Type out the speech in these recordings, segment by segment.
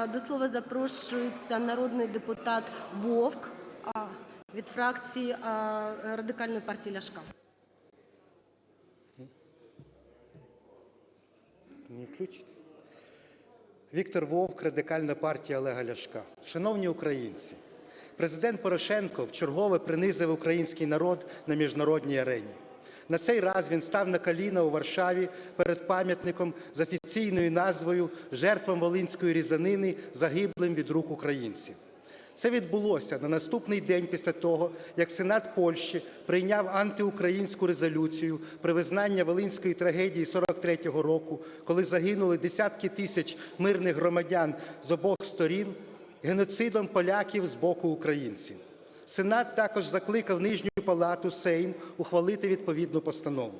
А, До слова запрошується народний депутат Вовк від фракції Радикальної партії Ляшка. Не? Віктор Вовк, Радикальна партія Олега Ляшка. Шановні українці, президент Порошенко вчергове принизив український народ на міжнародній арені. На цей раз він став на коліна у Варшаві перед пам'ятником з офіційною назвою Жертвам Волинської різанини загиблим від рук українців. Це відбулося на наступний день після того, як Сенат Польщі прийняв антиукраїнську резолюцію про визнання Волинської трагедії 43-го року, коли загинули десятки тисяч мирних громадян з обох сторін, геноцидом поляків з боку українців. Сенат також закликав Нижню палату Сейм ухвалити відповідну постанову.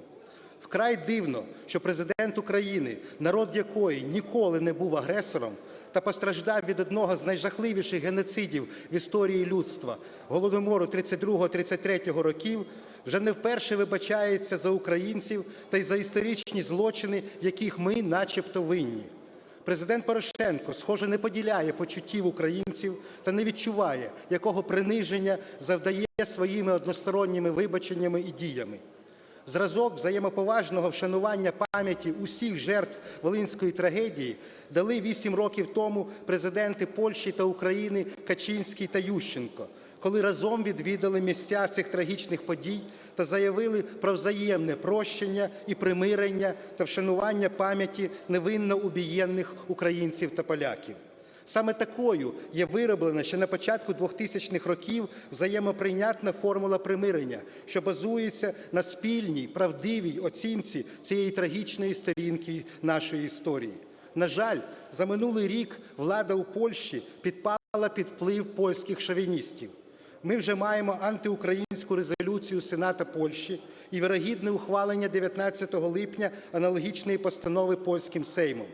Вкрай дивно, що президент України, народ якої ніколи не був агресором та постраждав від одного з найжахливіших геноцидів в історії людства голодомору 32-33 років, вже не вперше вибачається за українців та й за історичні злочини, в яких ми, начебто, винні. Президент Порошенко, схоже, не поділяє почуттів українців та не відчуває, якого приниження завдає своїми односторонніми вибаченнями і діями. Зразок взаємоповажного вшанування пам'яті усіх жертв Волинської трагедії дали вісім років тому президенти Польщі та України Качинський та Ющенко, коли разом відвідали місця цих трагічних подій та заявили про взаємне прощення і примирення та вшанування пам'яті невинно убієнних українців та поляків. Саме такою є вироблена ще на початку 2000-х років взаємоприйнятна формула примирення, що базується на спільній правдивій оцінці цієї трагічної сторінки нашої історії. На жаль, за минулий рік влада у Польщі підпала під вплив польських шовіністів. Ми вже маємо антиукраїнську резолюцію Сената Польщі і вирогідне ухвалення 19 липня аналогічної постанови польським Сеймом.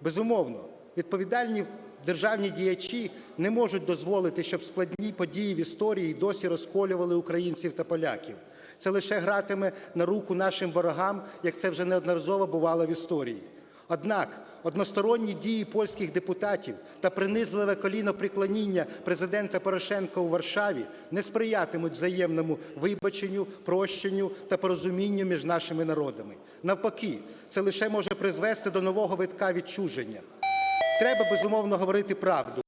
Безумовно, відповідальні державні діячі не можуть дозволити, щоб складні події в історії досі розколювали українців та поляків. Це лише гратиме на руку нашим ворогам, як це вже неодноразово бувало в історії. Однак односторонні дії польських депутатів та принизливе коліноприклоніння президента Порошенка у Варшаві не сприятимуть взаємному вибаченню, прощенню та порозумінню між нашими народами. Навпаки, це лише може призвести до нового витка відчуження. Треба безумовно говорити правду,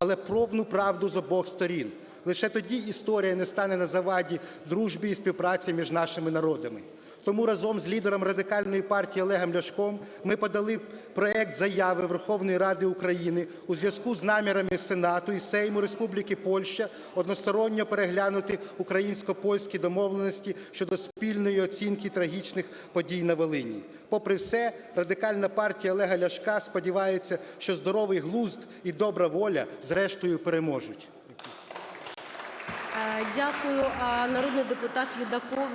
але повну правду з обох сторін. Лише тоді історія не стане на заваді дружбі і співпраці між нашими народами. Тому разом з лідером радикальної партії Олегом Ляшком ми подали проект заяви Верховної Ради України у зв'язку з намірами Сенату і Сейму Республіки Польща односторонньо переглянути українсько-польські домовленості щодо спільної оцінки трагічних подій на Волині. Попри все, радикальна партія Олега Ляшка сподівається, що здоровий глузд і добра воля зрештою переможуть. Е, Дякую, народний депутат Єдаков